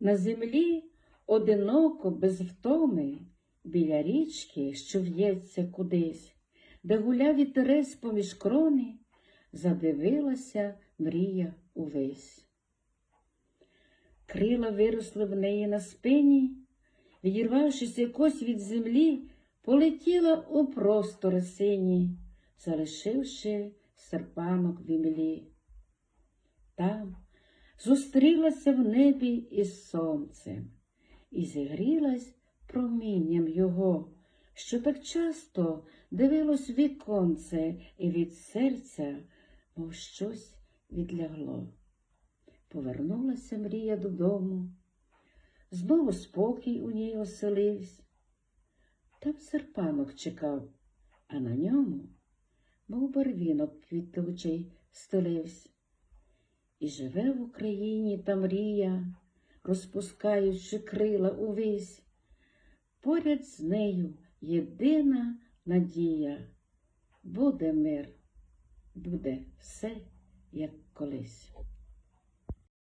На землі одиноко, без втоми, біля річки, що в'ється кудись, де гуляв вітерець поміж крони, задивилася мрія увесь. Крила виросли в неї на спині, відірвавшись якось від землі, полетіла у простори сині, залишивши серпанок в імлі. Там зустрілася в небі із сонцем і зігрілась промінням його, що так часто дивилось віконце, і від серця, мов щось відлягло. Повернулася мрія додому, знову спокій у ній оселився. Там серпанок чекав, а на ньому, мов барвінок квітучий, стелився. І живе в Україні та мрія, розпускаючи крила увесь. Поряд з нею єдина надія. Буде мир, буде все, як колись.